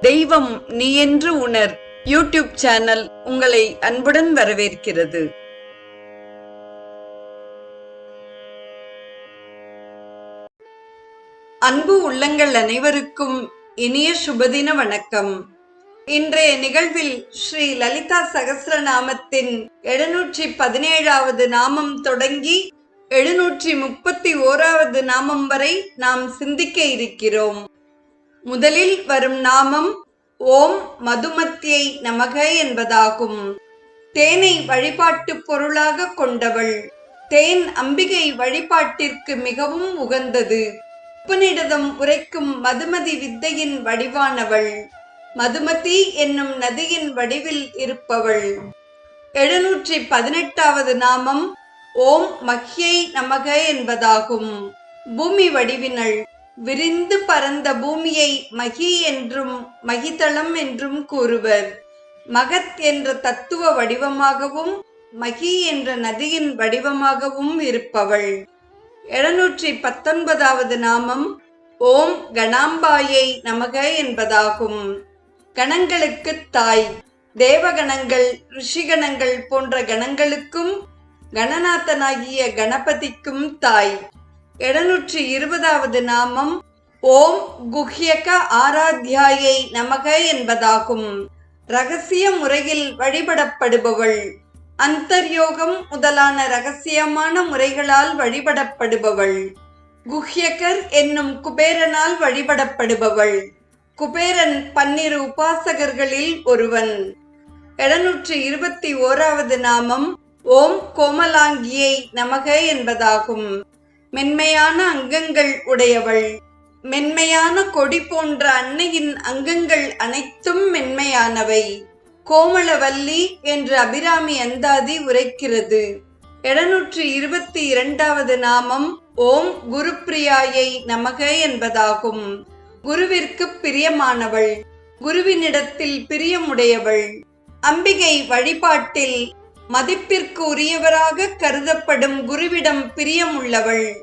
தெய்வம் நீ என்று உணர். யூடியூப் சேனல் உங்களை அன்புடன் வரவேற்கிறது. அன்பு உள்ளங்கள் அனைவருக்கும் இனிய சுபதின வணக்கம். இன்றைய நிகழ்வில் ஸ்ரீ லலிதா சகஸ்ரநாமத்தின் எழுநூற்றி பதினேழாவது நாமம் தொடங்கி எழுநூற்றி முப்பத்தி ஓராவது நாமம் வரை நாம் சிந்திக்க இருக்கிறோம். முதலில் வரும் நாமம் ஓம் மதுமத்தியை நமக என்பதாகும். தேனை வழிபாட்டு பொருளாக கொண்டவள். தேன் அம்பிகை வழிபாட்டிற்கு மிகவும் உகந்தது. உபநிடதம் உரைக்கும் மதுமதி வித்தையின் வடிவானவள். மதுமதி என்னும் நதியின் வடிவில் இருப்பவள். எழுநூற்றி பதினெட்டாவது நாமம் ஓம் மஹ்யை நமக என்பதாகும். பூமி வடிவினள். விரிந்து பரந்த பூமியை மகி என்றும் மகிதளம் என்றும் கூறுவர். மகத் என்ற தத்துவ வடிவமாகவும் மகி என்ற நதியின் வடிவமாகவும் இருப்பவள். எழுநூற்றி பத்தொன்பதாவது நாமம் ஓம் கணாம்பாயை நமக என்பதாகும். கணங்களுக்கு தாய் தேவகணங்கள் ரிஷிகணங்கள் போன்ற கணங்களுக்கும் கணநாதனாகிய கணபதிக்கும் தாய். எழுநூற்றி இருபதாவது நாமம். ஓம் குஹ்யக ஆராத்யாயை நமக என்பதாகும். ரகசிய முறையில் வழிபடப்படுபவள். அந்தர்யோகம் முதலான ரகசியமான முறைகளால் வழிபடப்படுபவள். குஹ்யகர் என்னும் குபேரனால் வழிபடப்படுபவள். குபேரன் பன்னிரு உபாசகர்களில் ஒருவன். எழுநூற்றி இருபத்தி ஓராவது நாமம். ஓம் கோமலாங்கியை நமக என்பதாகும். மென்மையான அங்கங்கள் உடையவள். மென்மையான கொடி போன்ற அன்னையின் அங்கங்கள் அனைத்தும் மென்மையானவை. கோமளவல்லி என்று அபிராமி அந்தாதி உரைக்கிறது. எழுநூற்றி இருபத்தி இரண்டாவது நாமம் ஓம் குருப்பிரியாயை நமக என்பதாகும். குருவிற்கு பிரியமானவள். குருவினிடத்தில் பிரியமுடையவள். அம்பிகை வழிபாட்டில் மதிப்பிற்கு உரியவராக கருதப்படும் குருவிடம் பிரியமுள்ளவள்.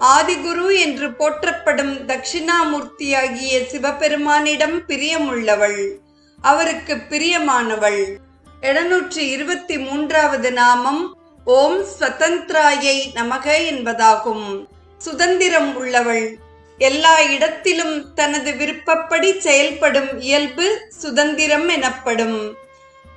ஆதிகுரு என்று போற்றப்படும் தட்சிணாமூர்த்தியாகிய சிவபெருமானிடம் பிரியமுள்ளவள். அவருக்கு பிரியமானவள். எழுநூற்றி இருபத்தி மூன்றாவது நாமம் ஓம் ஸ்வதந்திராயை நமக என்பதாகும். சுதந்திரம் உள்ளவள். எல்லா இடத்திலும் தனது விருப்பப்படி செயல்படும் இயல்பு சுதந்திரம் எனப்படும்.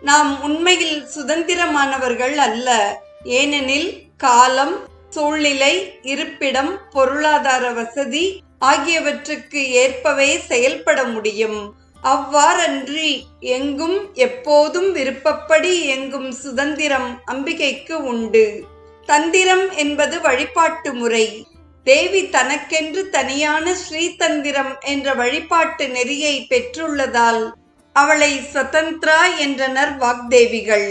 நாம் உண்மையில் சுதந்திரமானவர்கள் அல்ல. ஏனெனில் காலம் சூழ்நிலை இருப்பிடம் பொருளாதார வசதி ஆகியவற்றுக்கு ஏற்பவே செயல்பட முடியும். அவ்வாறன்றி எங்கும் எப்போதும் விருப்பப்படி எங்கும் சுதந்திரம் அம்பிகைக்கு உண்டு. தந்திரம் என்பது வழிபாட்டு முறை. தேவி தனக்கென்று தனியான ஸ்ரீதந்திரம் என்ற வழிபாட்டு நெறியை பெற்றுள்ளதால் அவளை ஸ்வதந்திரா என்றனர் வாக்தேவிகள்.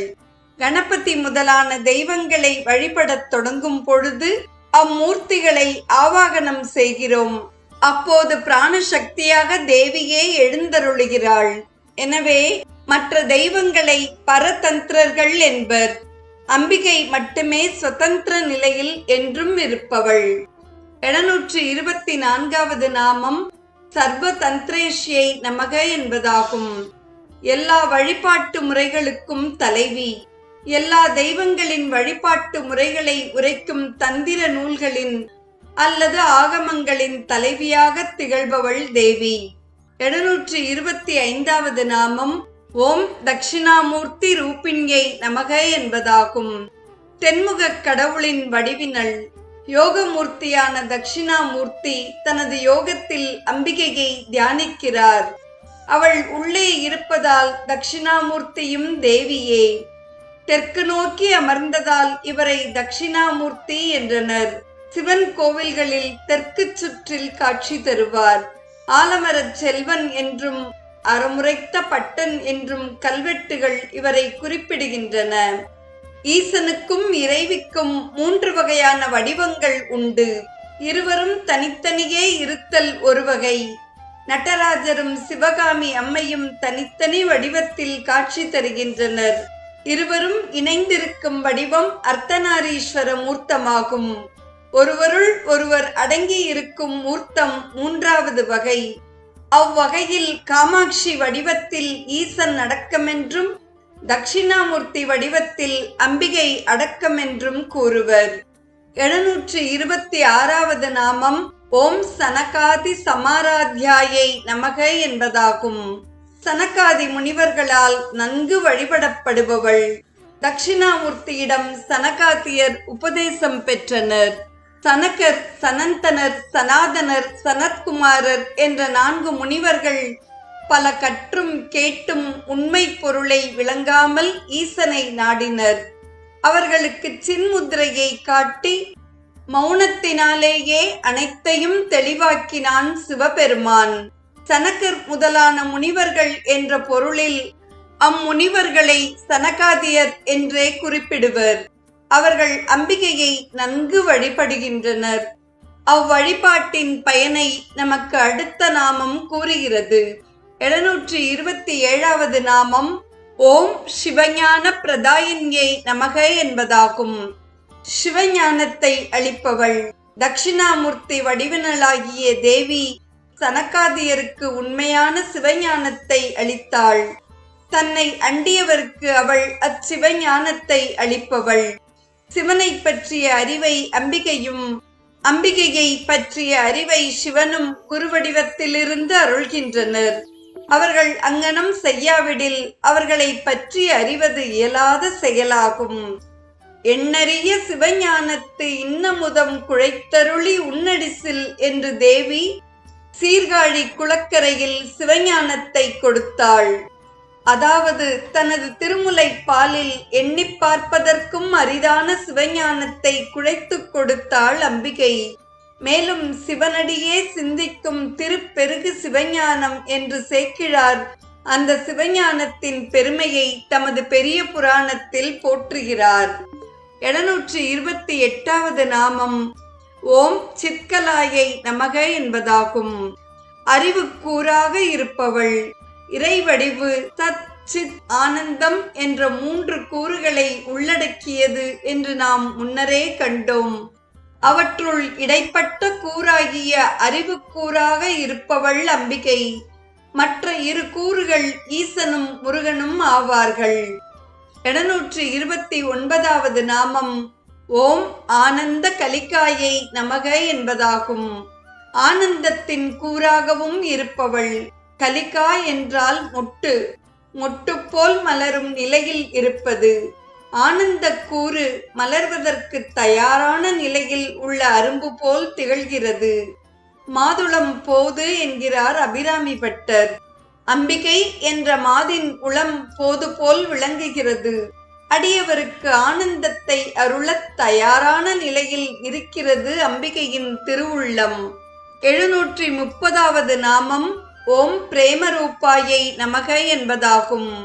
கணபதி முதலான தெய்வங்களை வழிபடத் தொடங்கும் பொழுது அம்மூர்த்திகளை ஆவாகனம் செய்கிறோம். அப்போது பிராண சக்தியாக தேவியே எழுந்தருளுகிறாள். எனவே மற்ற தெய்வங்களை பரதந்திரர்கள் என்பர். அம்பிகை மட்டுமே சுதந்திர நிலையில் என்றும் இருப்பவள். எழுநூற்று இருபத்தி நான்காவது நாமம் சர்வதந்திரேஷியை நமக என்பதாகும். எல்லா வழிபாட்டு முறைகளுக்கும் தலைவி. எல்லா தெய்வங்களின் வழிபாட்டு முறைகளை உரைக்கும் தந்திர நூல்களின் அல்லது ஆகமங்களின் தலைவியாக திகழ்பவள் தேவி. எழுநூற்றி இருபத்தி ஐந்தாவது நாமம் ஓம் தட்சிணாமூர்த்தி ரூபிண்யை நமக என்பதாகும். தென்முக கடவுளின் வடிவினள் யோகமூர்த்தியான தட்சிணாமூர்த்தி தனது யோகத்தில் அம்பிகையை தியானிக்கிறார். அவள் உள்ளே இருப்பதால் தட்சிணாமூர்த்தியும் தேவியே. தெற்கு நோக்கி அமர்ந்ததால் இவரை தட்சிணாமூர்த்தி என்றனர். சிவன் கோவில்களில் தெற்கு சுற்றில் காட்சி தருவார். ஆலமரச் செல்வன் என்றும் அறமுறைத்த பட்டன் என்றும் கல்வெட்டுகள் இவரை குறிப்பிடுகின்றன. ஈசனுக்கும் இறைவிக்கும் மூன்று வகையான வடிவங்கள் உண்டு. இருவரும் தனித்தனியே இருத்தல் ஒரு வகை. நடராஜரும் சிவகாமி அம்மையும் தனித்தனி வடிவத்தில் காட்சி தருகின்றனர். இருவரும் இணைந்திருக்கும் வடிவம் அர்த்தநாரீஸ்வர மூர்த்தமாகும் ஒருவருள் ஒருவர் அடங்கி இருக்கும் மூர்த்தம் மூன்றாவது வகை. அவ்வகையில் காமாட்சி வடிவத்தில் ஈசன் அடக்கமென்றும் தட்சிணாமூர்த்தி வடிவத்தில் அம்பிகை அடக்கமென்றும் கூறுவர். எழுநூற்று இருபத்தி ஆறாவது நாமம் ஓம் சனகாதி சமாராத்தியாயை நமக என்பதாகும். சனகாதி முனிவர்களால் நன்கு வழிபடப்படுபவள். தட்சிணாமூர்த்தியிடம் சனகாத்தியர் உபதேசம் பெற்றனர். சனகர் சனந்தனர் சனாதனர் சனத்குமாரர் என்ற நான்கு முனிவர்கள் பல கற்றும் கேட்டும் உண்மை பொருளை விளங்காமல் ஈசனை நாடினர். அவர்களுக்கு சின்முத்திரையை காட்டி மௌனத்தினாலேயே அனைத்தையும் தெளிவாக்கினான் சிவபெருமான். சனகர் முதலான முனிவர்கள் என்ற பொருளில் அம்முனிவர்களை சனகாதியர் என்றே குறிப்பிடுவர். அவர்கள் அம்பிகையை நன்கு வழிபடுகின்றனர். அவ்வழிபாட்டின் பயனை நமக்கு அடுத்த நாமம் கூறுகிறது. எழுநூற்றி இருபத்தி ஏழாவது நாமம் ஓம் சிவஞான பிரதாயின்யை நமக என்பதாகும். சிவஞானத்தை அளிப்பவள். தட்சிணாமூர்த்தி வடிவினலாகிய தேவி சனக்காதியருக்கு உண்மையான சிவஞானத்தை அளித்தாள். தன்னை அண்டியவருக்கு அவள் அச்சிவஞானத்தை அளிப்பவள். சிவனை பற்றிய அறிவை அம்பிகையும் அம்பிகையை பற்றிய அறிவை சிவனும் குருவடிவத்திலிருந்து அருள்கின்றனர். அவர்கள் அங்கனம் செய்யாவிடில் அவர்களை பற்றி அறிவது இயலாத செயலாகும். எண்ணறிய சிவஞானத்து இன்னமுதம் குழைத்தருளி உன்னடிசில் என்று தேவி சீர்காழி குளக்கரையில் சிவஞானத்தை கொடுத்தாள். அதாவது தனது திருமுலை பாலில் எண்ணிப் பார்ப்பதற்கும் அரிதான சிவஞானத்தை குழைத்துக் கொடுத்தாள் அம்பிகை. மேலும் சிவனடியே சிந்திக்கும் திருப்பெருகு சிவஞானம் என்று சேர்க்கிறார் அந்த சிவஞானத்தின் பெருமையை தமது பெரிய புராணத்தில் போற்றுகிறார். எழுநூற்றி இருபத்தி எட்டாவது நாமம். ஓம் சிற்கலாயை நமக என்பதாகும். அறிவுக்கூறாக இருப்பவள். இறைவடிவு தத் சித் ஆனந்தம் என்ற மூன்று கூறுகளை உள்ளடக்கியது என்று நாம் முன்னரே கண்டோம். அவற்றுள் இடைப்பட்ட கூறாகிய அறிவு கூறாக இருப்பவள் அம்பிகை. மற்ற இரு கூறுகள் ஈசனும் முருகனும் ஆவார்கள். எழுநூற்று இருபத்தி ஒன்பதாவது நாமம் ஓம் ஆனந்த கலிக்காயை நமக என்பதாகும். ஆனந்தத்தின் கூறாகவும் இருப்பவள் கலிகா என்றால் மொட்டு மொட்டு போல் மலரும் நிலையில் இருப்பது. ஆனந்த கூறு மலர்வதற்கு தயாரான நிலையில் உள்ள அரும்பு போல் திகழ்கிறது. மாதுளம் போது என்கிறார் அபிராமி பட்டர். அம்பிகை என்ற மாதின் உளம் போது போல் விளங்குகிறது. அடியவருக்கு ஆனந்தத்தை அருளத் தயாரான நிலையில் இருக்கிறது அம்பிகையின் திருவுள்ளம். எழுநூற்றி முப்பதாவது நாமம் ஓம் பிரேமரூபாயை நமக என்பதாகும்.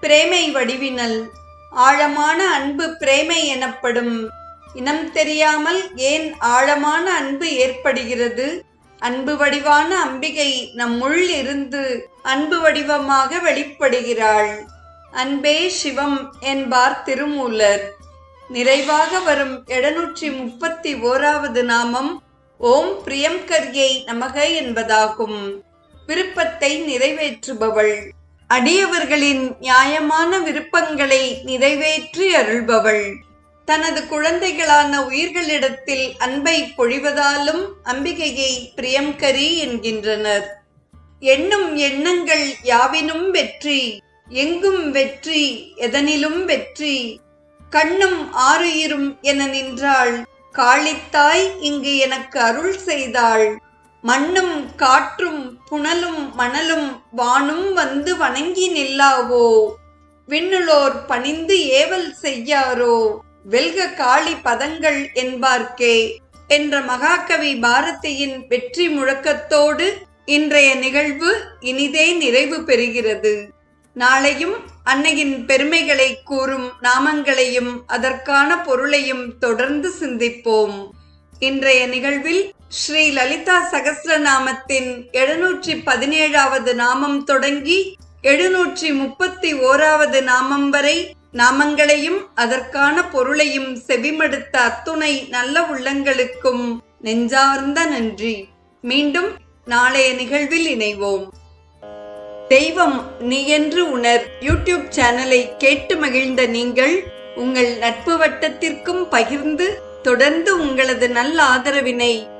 பிரேமை வடிவினல் ஆழமான அன்பு பிரேமை எனப்படும். இனம் தெரியாமல் ஏன் ஆழமான அன்பு ஏற்படுகிறது? அன்பு வடிவான அம்பிகை நம்முள் இருந்து அன்பு வடிவமாக வெளிப்படுகிறாள். அன்பே சிவம் என்பார் திருமூலர். நிறைவாக வரும் எழுநூற்றி முப்பத்தி ஓராவது நாமம் ஓம் பிரியங்கர்யை நமக என்பதாகும். விருப்பத்தை நிறைவேற்றுபவள். அடியவர்களின் நியாயமான விருப்பங்களை நிறைவேற்றி அருள்பவள். தனது குழந்தைகளான உயிர்களிடத்தில் அன்பை பொழிவதாலும் அம்பிகையை பிரியம்கரி என்கின்றனர். எண்ணும் எண்ணங்கள் யாவினும் வெற்றி எங்கும் வெற்றி எதனிலும் வெற்றி. கண்ணும் ஆறுயிரும் என நின்றாள் காளித்தாய் இங்கு எனக்கு அருள் செய்தாள். மண்ணும் காற்றும் புனலும் மணலும் வானும் வந்து வணங்கி நில்லாவோ? விண்ணுளோர் பணிந்து ஏவல் செய்யாரோ? வெல்க காளி பதங்கள் என்பார்க்கே? என்ற மகாகவி பாரதியின் வெற்றி முழக்கத்தோடு இன்றைய நிகழ்வு இனிதே நிறைவு பெறுகிறது. நாளையும் அன்னையின் பெருமைகளை கூறும் நாமங்களையும் அதற்கான பொருளையும் தொடர்ந்து சிந்திப்போம். இன்றைய நிகழ்வில் ஸ்ரீ லலிதா சகசிரநாமத்தின் எழுநூற்றி பதினேழாவது நாமம் தொடங்கி எழுநூற்றி முப்பத்தி ஓராவது நாமம் வரை நாமங்களையும் அதற்கான பொருளையும் செவிமடுத்த அத்துணை நல்ல உள்ளங்களுக்கும் நெஞ்சார்ந்த நன்றி. மீண்டும் நாளைய நிகழ்வில் இணைவோம். தெய்வம் நீ என்று உணர் யூடியூப் சேனலை கேட்டு மகிழ்ந்த நீங்கள் உங்கள் நட்பு வட்டத்திற்கும் பகிர்ந்து தொடர்ந்து உங்களது நல்ல ஆதரவினை